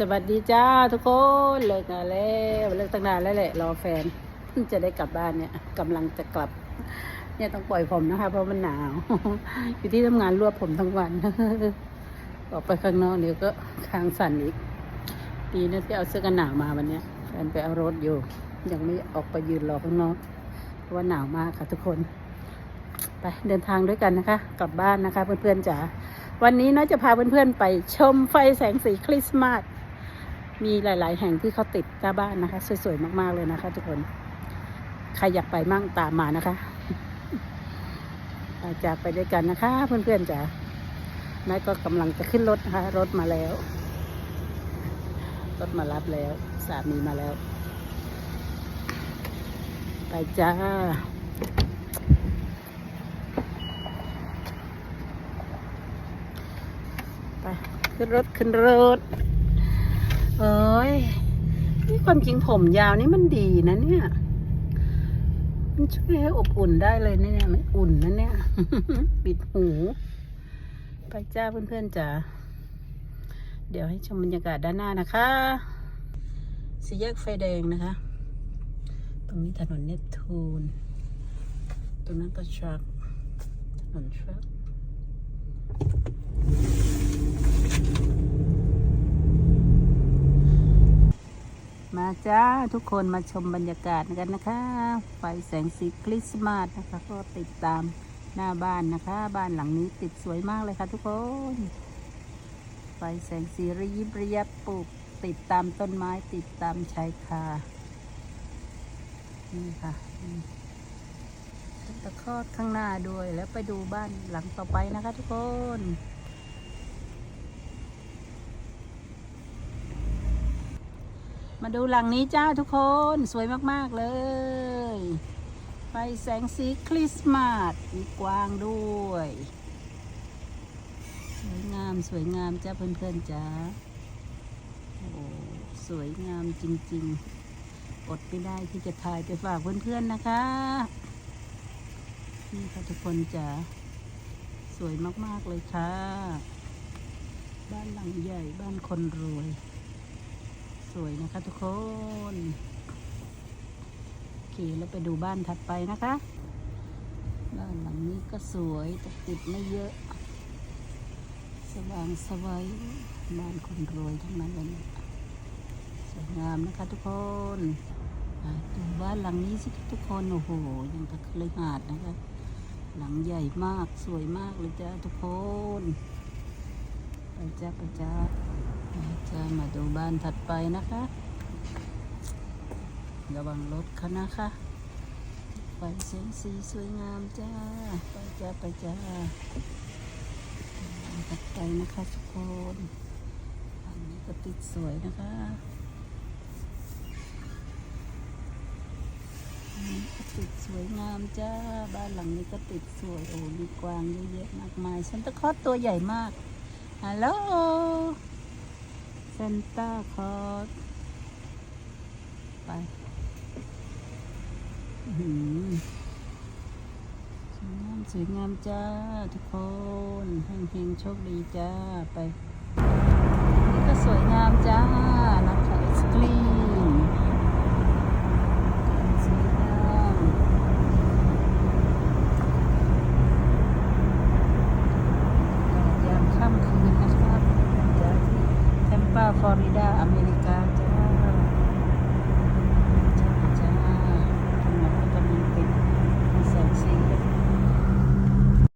สวัสดีจ้าทุกคนเลิกงานแล้วเลิกตั้งนานแล้วแหละรอแฟนจะได้กลับบ้านเนี่ยกำลังจะกลับ เนี่ยต้องปล่อยผมนะคะ เพราะมันหนาว อยู่ที่ทำงานรวบผมทั้งวันออกไปข้างนอกเดี๋ยวก็คางสั่นอีกดีนะที่เอาเสื้อกันหนาวมาวันเนี้ยแฟนไปเอารถอยู่ ยังไม่ออกไปยืนรอข้างนอกเพราะว่าหนาวมากค่ะทุกคน ไปเดินทางด้วยกันนะคะ กลับบ้านนะคะ เพื่อนๆจ๋าวันนี้น้อยจะพาเพื่อนๆไปชมไฟแสงสีคริสต์มาส มีหลาย ๆ แห่งที่เขาติดหน้าบ้านนะคะ สวย ๆ มาก ๆ เลยนะคะ ทุกคน ใครอยากไปมั่งตามมานะคะอาจากไปด้วยกันนะคะ เพื่อน ๆจ๋าน้อยก็กำลังจะขึ้นรถนะคะ รถมาแล้ว รถมารับแล้ว สามีมาแล้ว ไปจ้าไปขึ้นรถขึ้นรถ ยนี่ความจริงผมยาวนี่มันดีนะเนี่ย มันช่วยให้อบอุ่นได้เลยเนี่ยมันอุ่นนะเนี่ย ปิดหู ไปจ้าเพื่อนๆจ๋า เดี๋ยวให้ชมบรรยากาศด้านหน้านะคะสี่แยกไฟแดงนะคะ ตรงนี้ถนนเนปทูน ตรงนั้นก็ทรัคถนนทรัค มาจ้าทุกคนมาชมบรรยากาศกันนะคะไฟแสงสีคริสต์มาสนะคะ ก็ติดตามหน้าบ้านนะคะ บ้านหลังนี้ติดสวยมากเลยค่ะ ทุกคนไฟแสงสีระยิบระยับปลูกติดตามต้นไม้ติดตามชายคานี่ค่ะตะคอดข้างหน้าด้วยแล้วไปดูบ้านหลังต่อไปนะคะ ทุกคน มาดูหลังนี้จ้าทุกคนสวยมากๆเลย ไฟแสงสีคริสต์มาสมีกวางด้วย สวยงามสวยงามจ้าเพื่อนๆจ้าโอ้สวยงามจริงๆ อดไม่ได้ที่จะถ่ายไปฝากเพื่อนๆนะคะ นี่ค่ะทุกคนจ้าสวยมากๆเลยค่ะ บ้านหลังใหญ่บ้านคนรวย วยนะคะ ทุกคนโอเคแล้วไปดูบ้านถัดไปนะคะ บ้านหลังนี้ก็สวยแต่ติดไม่เยอะ สว่างสวัยบ้านคนรวยทั้งนั้นเลยสวยงามนะคะ ทุกคนดูบ้านหลังนี้สิทุกคนโอ้โหยังกับเคยหาดนะคะ หลังใหญ่มากสวยมากเลยจ้าทุกคน ไปจ้าไปจ้า จะมาดูบ้านถัดไปนะคะ ระวังรถเขานะคะไฟแสงสีสวยงามจ้า ไปจ้า ไปจ้าถัดไปนะคะทุกคนอันนี้ก็ติดสวยนะคะนี้ก็ติดสวยงามจ้า บ้านหลังนี้ก็ติดสวย โอ้มีกวางเยอะแยะมากมายซันตาคลอสตัวใหญ่มาก ฮัลโหล ซนต้าคอสไปสวยงามสวยงามจ้า ทุกคนเฮงๆโชคดีจ้า ไป นี่ก็สวยงามจ้านะคะเอ็กซ์ตรีมสวยงาม ยา